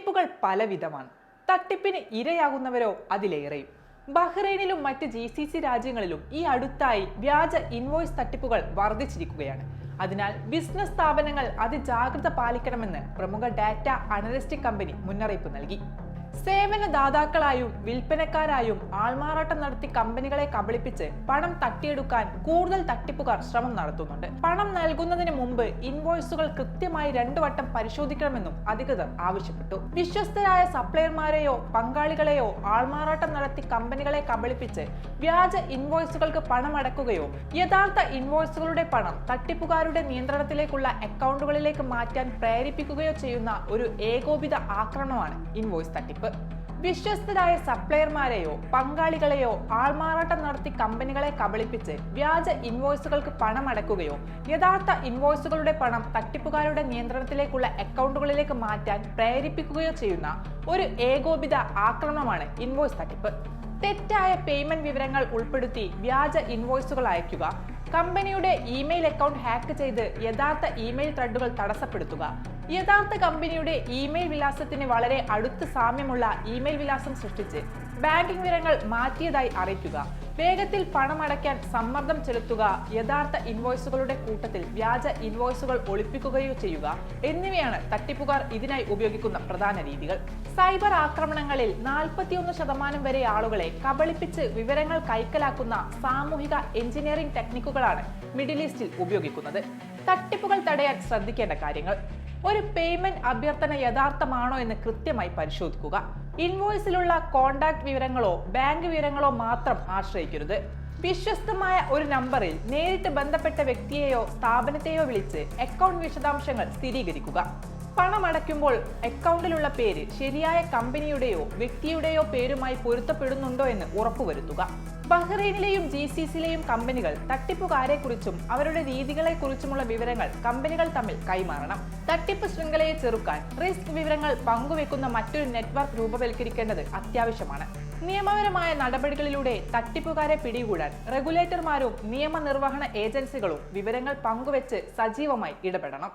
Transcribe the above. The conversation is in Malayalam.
തട്ടിപ്പുകൾ പലവിധമാണ്. തട്ടിപ്പിന് ഇരയാകുന്നവരോ അതിലേറെയും. ബഹ്റൈനിലും മറ്റ് ജി സി സി രാജ്യങ്ങളിലും ഈ അടുത്തായി വ്യാജ ഇൻവോയ്സ് തട്ടിപ്പുകൾ വർദ്ധിച്ചിരിക്കുകയാണ്. അതിനാൽ ബിസിനസ് സ്ഥാപനങ്ങൾ അതിജാഗ്രത പാലിക്കണമെന്ന് പ്രമുഖ ഡാറ്റ അനലിസ്റ്റിക് കമ്പനി മുന്നറിയിപ്പ് നൽകി. സേവന ദാതാക്കളായും വിൽപ്പനക്കാരായും ആൾമാറാട്ടം നടത്തി കമ്പനികളെ കബളിപ്പിച്ച് പണം തട്ടിയെടുക്കാൻ കൂടുതൽ തട്ടിപ്പുകാർ ശ്രമം നടത്തുന്നുണ്ട്. പണം നൽകുന്നതിന് മുമ്പ് ഇൻവോയ്സുകൾ കൃത്യമായി രണ്ടു വട്ടം പരിശോധിക്കണമെന്നും അധികൃതർ ആവശ്യപ്പെട്ടു. വിശ്വസ്തരായ സപ്ലയർമാരെയോ പങ്കാളികളെയോ ആൾമാറാട്ടം നടത്തി കമ്പനികളെ കബളിപ്പിച്ച് വ്യാജ ഇൻവോയ്സുകൾക്ക് പണം അടക്കുകയോ യഥാർത്ഥ ഇൻവോയ്സുകളുടെ പണം തട്ടിപ്പുകാരുടെ നിയന്ത്രണത്തിലേക്കുള്ള അക്കൗണ്ടുകളിലേക്ക് മാറ്റാൻ പ്രേരിപ്പിക്കുകയോ ചെയ്യുന്ന ഒരു ഏകോപിത ആക്രമണമാണ് ഇൻവോയ്സ് തട്ടിപ്പ്. വിശ്വസ്തരായ സപ്ലയർമാരെയോ പങ്കാളികളെയോ ആൾമാറാട്ടം നടത്തി കമ്പനികളെ കബളിപ്പിച്ച് വ്യാജ ഇൻവോയ്സുകൾക്ക് പണം അടക്കുകയോ യഥാർത്ഥ ഇൻവോയ്സുകളുടെ പണം തട്ടിപ്പുകാരുടെ നിയന്ത്രണത്തിലേക്കുള്ള അക്കൗണ്ടുകളിലേക്ക് മാറ്റാൻ പ്രേരിപ്പിക്കുകയോ ചെയ്യുന്ന ഒരു ഏകോപിത ആക്രമണമാണ് ഇൻവോയ്സ് തട്ടിപ്പ്. തെറ്റായ പേയ്മെന്റ് വിവരങ്ങൾ ഉൾപ്പെടുത്തി വ്യാജ ഇൻവോയ്സുകൾ അയക്കുക കമ്പനിയുടെ ഇമെയിൽ അക്കൗണ്ട് ഹാക്ക് ചെയ്ത് യഥാർത്ഥ ഇമെയിൽ ത്രെഡുകൾ തടസ്സപ്പെടുത്തുക യഥാർത്ഥ കമ്പനിയുടെ ഇമെയിൽ വിലാസത്തിന് വളരെ അടുത്ത് സാമ്യമുള്ള ഇമെയിൽ വിലാസം സൃഷ്ടിച്ച് ബാങ്കിംഗ് വിവരങ്ങൾ മാറ്റിയതായി അറിയിക്കുക. വേഗത്തിൽ പണമടയ്ക്കാൻ സമ്മർദ്ദം ചെലുത്തുക യഥാർത്ഥ ഇൻവോയ്സുകളുടെ കൂട്ടത്തിൽ വ്യാജ ഇൻവോയ്സുകൾ ഒളിപ്പിക്കുകയോ ചെയ്യുക എന്നിവയാണ് തട്ടിപ്പുകാർ ഇതിനായി ഉപയോഗിക്കുന്ന പ്രധാന രീതികൾ. സൈബർ ആക്രമണങ്ങളിൽ നാൽപ്പത്തിയൊന്ന് ശതമാനം വരെ ആളുകളെ കബളിപ്പിച്ച് വിവരങ്ങൾ കൈക്കലാക്കുന്ന സാമൂഹിക എഞ്ചിനീയറിംഗ് ടെക്നിക്കുകളാണ് മിഡിൽ ഈസ്റ്റിൽ ഉപയോഗിക്കുന്നത്. തട്ടിപ്പുകൾ തടയാൻ ശ്രദ്ധിക്കേണ്ട കാര്യങ്ങൾ. ഒരു പേയ്മെന്റ് അഭ്യർത്ഥന യഥാർത്ഥമാണോ എന്ന് കൃത്യമായി പരിശോധിക്കുക. ഇൻവോയ്സിലുള്ള കോണ്ടാക്ട് വിവരങ്ങളോ ബാങ്ക് വിവരങ്ങളോ മാത്രം ആശ്രയിക്കരുത്. വിശ്വസ്തമായ ഒരു നമ്പറിൽ നേരിട്ട് ബന്ധപ്പെട്ട വ്യക്തിയെയോ സ്ഥാപനത്തെയോ വിളിച്ച് അക്കൗണ്ട് വിശദാംശങ്ങൾ സ്ഥിരീകരിക്കുക. പണം അടയ്ക്കുമ്പോൾ അക്കൗണ്ടിലുള്ള പേര് ശരിയായ കമ്പനിയുടെയോ വ്യക്തിയുടെയോ പേരുമായി പൊരുത്തപ്പെടുന്നുണ്ടോ എന്ന് ഉറപ്പുവരുത്തുക. ബഹ്റൈനിലെയും ജി സി സിയിലെയും കമ്പനികൾ തട്ടിപ്പുകാരെക്കുറിച്ചും അവരുടെ രീതികളെക്കുറിച്ചുമുള്ള വിവരങ്ങൾ കമ്പനികൾ തമ്മിൽ കൈമാറണം. തട്ടിപ്പ് ശൃംഖലയെ ചെറുക്കാൻ റിസ്ക് വിവരങ്ങൾ പങ്കുവെക്കുന്ന മറ്റൊരു നെറ്റ്വർക്ക് രൂപവൽക്കരിക്കേണ്ടത് അത്യാവശ്യമാണ്. നിയമപരമായ നടപടികളിലൂടെ തട്ടിപ്പുകാരെ പിടികൂടാൻ റെഗുലേറ്റർമാരും നിയമനിർവഹണ ഏജൻസികളും വിവരങ്ങൾ പങ്കുവെച്ച് സജീവമായി ഇടപെടണം.